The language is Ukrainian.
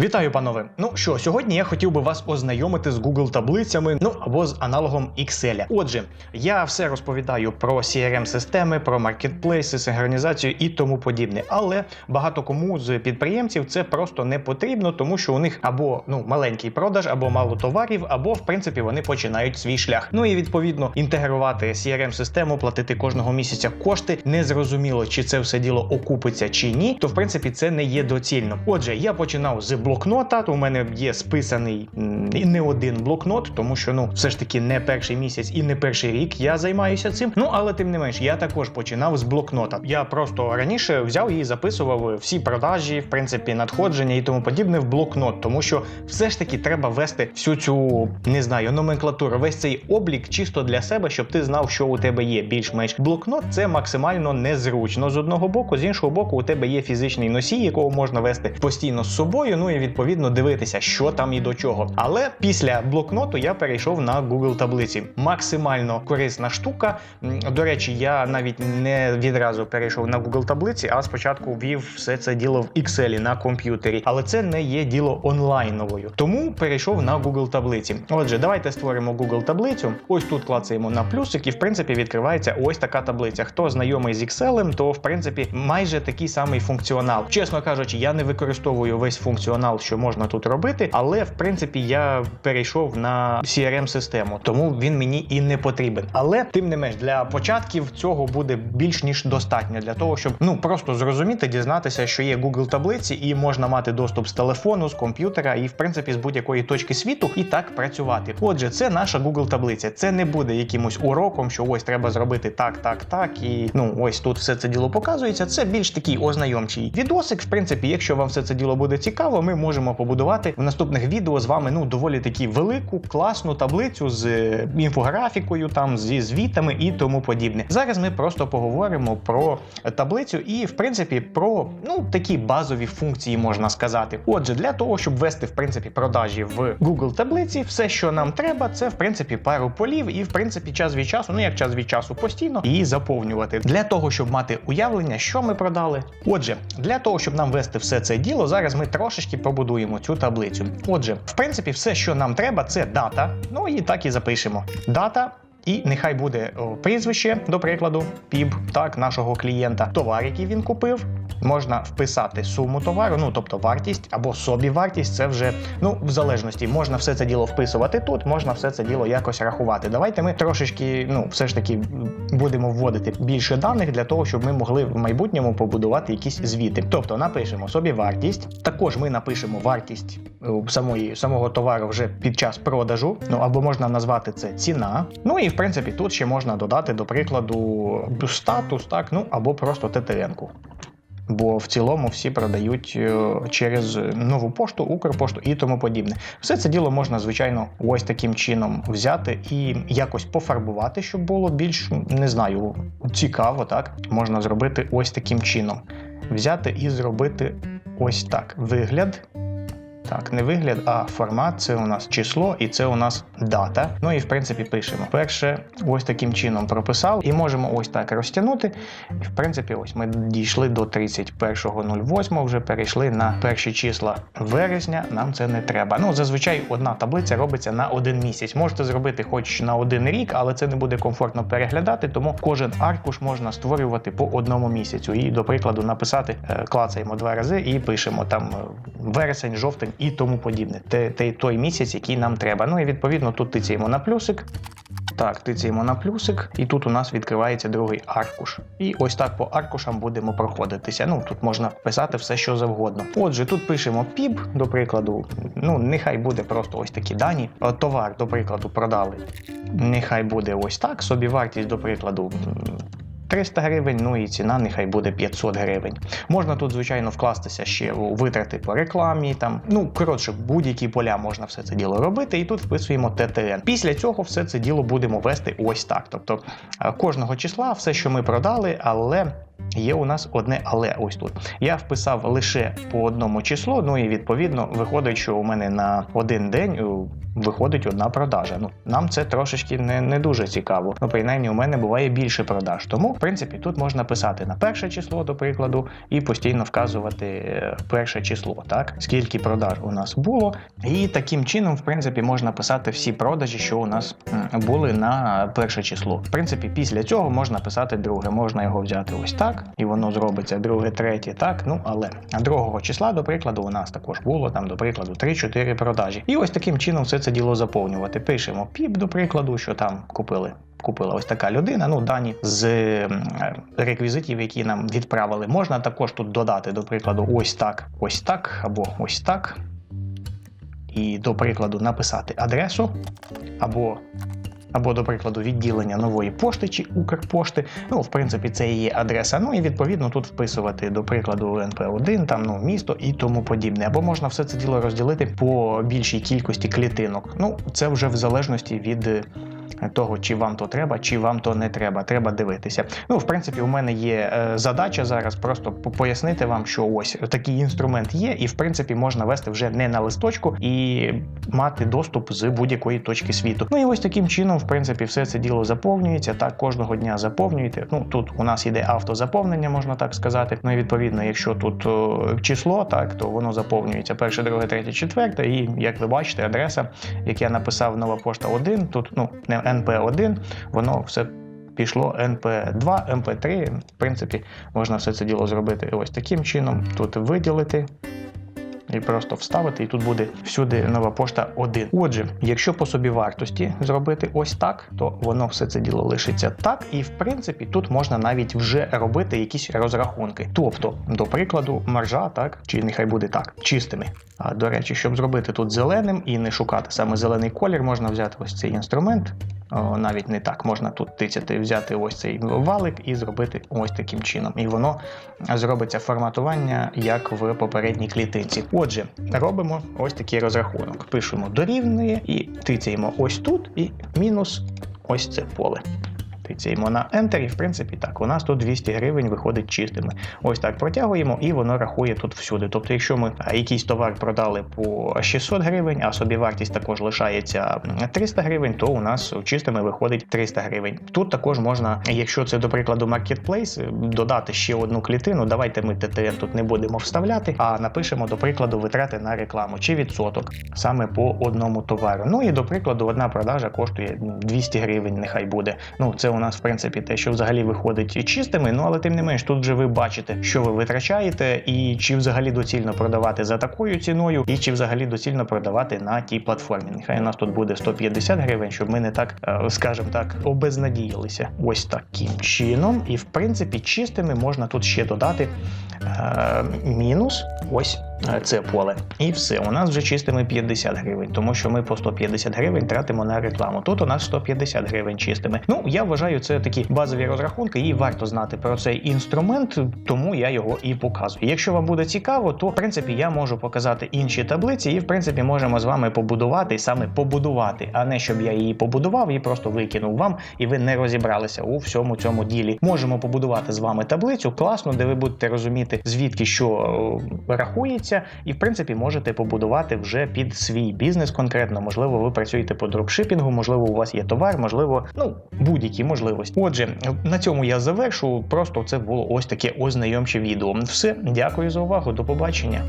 Вітаю, панове. Ну що, сьогодні я хотів би вас ознайомити з Google таблицями, ну або з аналогом Excel. Отже, я все розповідаю про crm системи про маркетплейси, синхронізацію і тому подібне. Але багато кому з підприємців це просто не потрібно, тому що у них або ну маленький продаж, або мало товарів, або в принципі вони починають свій шлях. Ну і відповідно інтегрувати crm систему платити кожного місяця кошти. Незрозуміло, чи це все діло окупиться чи ні. То в принципі це не є доцільно. Отже, я починав з блокнота. У мене є списаний не один блокнот, тому що ну все ж таки не перший місяць і не перший рік я займаюся цим. Ну але тим не менш, я також починав з блокнота. Я просто раніше взяв і записував всі продажі, в принципі, надходження і тому подібне в блокнот, тому що все ж таки треба вести всю цю не знаю номенклатуру, весь цей облік чисто для себе, щоб ти знав, що у тебе є. Більш-менш блокнот це максимально незручно з одного боку, з іншого боку, у тебе є фізичний носій, якого можна вести постійно з собою. Ну і відповідно дивитися, що там і до чого. Але після блокноту я перейшов на Google таблиці. Максимально корисна штука. До речі, я навіть не відразу перейшов на Google таблиці, а спочатку ввів все це діло в Excel на комп'ютері. Але це не є діло онлайновою. Тому перейшов на Google таблиці. Отже, давайте створимо Google таблицю. Ось тут клацаємо на плюсик, і в принципі відкривається ось така таблиця. Хто знайомий з Excel, то в принципі майже такий самий функціонал. Чесно кажучи, я не використовую весь функціонал, що можна тут робити, але в принципі я перейшов на crm систему тому він мені і не потрібен. Але тим не менш для початків цього буде більш ніж достатньо для того, щоб ну просто зрозуміти, дізнатися, що є Google таблиці, і можна мати доступ з телефону, з комп'ютера і в принципі з будь-якої точки світу і так працювати. Отже, це наша Google таблиця. Це не буде якимось уроком, що ось треба зробити так, так, так, і ну ось тут все це діло показується. Це більш такий ознайомчий відосик. В принципі, якщо вам все це діло буде цікаво, ми можемо побудувати в наступних відео з вами ну доволі такі велику, класну таблицю з е, інфографікою, там зі звітами і тому подібне. Зараз ми просто поговоримо про таблицю і, в принципі, про ну такі базові функції можна сказати. Отже, для того, щоб ввести в принципі продажі в Google таблиці, все, що нам треба, це в принципі пару полів, і в принципі час від часу, ну як час від часу постійно, її заповнювати для того, щоб мати уявлення, що ми продали. Отже, для того, щоб нам вести все це діло, зараз ми трошечки побудуємо цю таблицю. Отже, в принципі, все, що нам треба, це дата. Ну і так і запишемо. Дата. І нехай буде прізвище, до прикладу, піб, так, нашого клієнта, товар, який він купив. Можна вписати суму товару, ну тобто вартість або собі вартість. Це вже ну в залежності. Можна все це діло вписувати тут, можна все це діло якось рахувати. Давайте ми трошечки, ну все ж таки, будемо вводити більше даних для того, щоб ми могли в майбутньому побудувати якісь звіти. Тобто напишемо собі вартість. Також ми напишемо вартість е, самої самого товару вже під час продажу. Ну або можна назвати це ціна. Ну і в принципі тут ще можна додати, до прикладу, статус, так, ну або просто ТТН-ку. Бо в цілому всі продають е, через нову пошту, Укрпошту і тому подібне. Все це діло можна, звичайно, ось таким чином взяти і якось пофарбувати, щоб було більш не знаю, цікаво. Так можна зробити ось таким чином. Взяти і зробити ось так. Вигляд. Так, не вигляд, а формат це у нас число і це у нас дата. Ну і в принципі пишемо. Перше, ось таким чином прописав, і можемо ось так розтягнути. В принципі, ось ми дійшли до 31.08, вже перейшли на перші числа вересня. Нам це не треба. Ну, зазвичай одна таблиця робиться на один місяць. Можете зробити хоч на один рік, але це не буде комфортно переглядати, тому кожен аркуш можна створювати по одному місяцю. І, до прикладу, написати, е, клацаємо два рази і пишемо там е, вересень, жовтень і тому подібне. Те, те, той місяць, який нам треба. Ну і відповідно тут тицяємо на плюсик. Так, тицяємо на плюсик, і тут у нас відкривається другий аркуш. І ось так по аркушам будемо проходитися. Ну тут можна писати все, що завгодно. Отже, тут пишемо піп, до прикладу. Ну, нехай буде просто ось такі дані. Товар, до прикладу, продали. Нехай буде ось так. Собі вартість, до прикладу. М, 300 гривень, ну і ціна нехай буде 500 гривень. Можна тут, звичайно, вкластися ще у витрати по рекламі. Там ну коротше, будь-які поля можна все це діло робити, і тут вписуємо ТТН. Після цього все це діло будемо вести ось так. Тобто е, кожного числа все, що ми продали, але. Є у нас одне але ось тут. Я вписав лише по одному числу, ну і відповідно виходить, що у мене на один день виходить одна продажа. Ну нам це трошечки не, не дуже цікаво. Ну, принаймні, у мене буває більше продаж. Тому в принципі, тут можна писати на перше число, до прикладу, і постійно вказувати е, перше число, так скільки продаж у нас було. І таким чином, в принципі, можна писати всі продажі, що у нас були на перше число. В принципі, після цього можна писати друге. Можна його взяти ось так, і воно зробиться друге, третє, так. Ну але другого числа, до прикладу, у нас також було там, до прикладу, 3-4 продажі. І ось таким чином все це діло заповнювати. Пишемо піп, до прикладу, що там купили. Купила ось така людина. Ну, дані з реквізитів, які нам відправили. Можна також тут додати, до прикладу, ось так, ось так або ось так. І, до прикладу, написати адресу або. Або, до прикладу, відділення нової пошти чи Укрпошти. Ну, в принципі, це її адреса. Ну і відповідно тут вписувати, до прикладу, НП1, там ну місто і тому подібне. Або можна все це діло розділити по більшій кількості клітинок. Ну, це вже в залежності від того, чи вам то треба, чи вам то не треба. Треба дивитися. Ну, в принципі, у мене є е, задача зараз просто пояснити вам, що ось такий інструмент є, і в принципі можна вести вже не на листочку і мати доступ з будь-якої точки світу. Ну і ось таким чином, в принципі, все це діло заповнюється. Так, кожного дня заповнюєте. Ну тут у нас іде автозаповнення, можна так сказати. Ну і відповідно, якщо тут число, так то воно заповнюється перше, друге, третє, четверте. І як ви бачите, адреса, як я написав нова пошта 1, тут ну не НП1, воно все. Пішло НП2, МП3. В принципі, можна все це діло зробити ось таким чином. Тут виділити і просто вставити, і тут буде всюди нова пошта 1. Отже, якщо по собі вартості зробити ось так, то воно все це діло лишиться так. І в принципі тут можна навіть вже робити якісь розрахунки. Тобто, до прикладу, маржа, так, чи нехай буде так, чистими. А до речі, щоб зробити тут зеленим і не шукати саме зелений колір, можна взяти ось цей інструмент. Навіть не так, можна тут тицяти, взяти ось цей валик і зробити ось таким чином. І воно зробиться форматування, як в попередній клітинці. Отже, робимо ось такий розрахунок. Пишемо дорівнює і тицяємо ось тут, і мінус ось це поле. Тицяємо на Enter, і в принципі так, у нас тут 200 гривень виходить чистими. Ось так протягуємо, і воно рахує тут всюди. Тобто, якщо ми якийсь товар продали по 600 гривень, а собівартість також лишається 300 гривень, то у нас чистими виходить 300 гривень. Тут також можна, якщо це до прикладу маркетплейс, додати ще одну клітину. Давайте ми ТТН тут не будемо вставляти, а напишемо до прикладу витрати на рекламу чи відсоток саме по одному товару. Ну і до прикладу, одна продажа коштує 200 гривень, нехай буде. Ну це у нас в принципі те, що взагалі виходить чистими. Ну але тим не менш, тут вже ви бачите, що ви витрачаєте, і чи взагалі доцільно продавати за такою ціною, і чи взагалі доцільно продавати на тій платформі. Нехай у нас тут буде 150 гривень, щоб ми не так, е, скажімо так, обезнадіялися. Ось таким чином. І в принципі, чистими можна тут ще додати е, мінус. Ось це поле. І все. У нас вже чистими 50 гривень, тому що ми по 150 гривень тратимо на рекламу. Тут у нас 150 гривень чистими. Ну я вважаю, це такі базові розрахунки, і варто знати про цей інструмент, тому я його і показую. Якщо вам буде цікаво, то в принципі я можу показати інші таблиці, і в принципі можемо з вами побудувати саме побудувати, а не щоб я її побудував і просто викинув вам, і ви не розібралися у всьому цьому ділі. Можемо побудувати з вами таблицю класно, де ви будете розуміти звідки що е, рахується, і в принципі можете побудувати вже під свій бізнес конкретно. Можливо, ви працюєте по дропшипінгу, можливо, у вас є товар, можливо, ну будь-які можливості. Отже, на цьому я завершу. Просто це було ось таке ознайомче відео. Все, дякую за увагу. До побачення.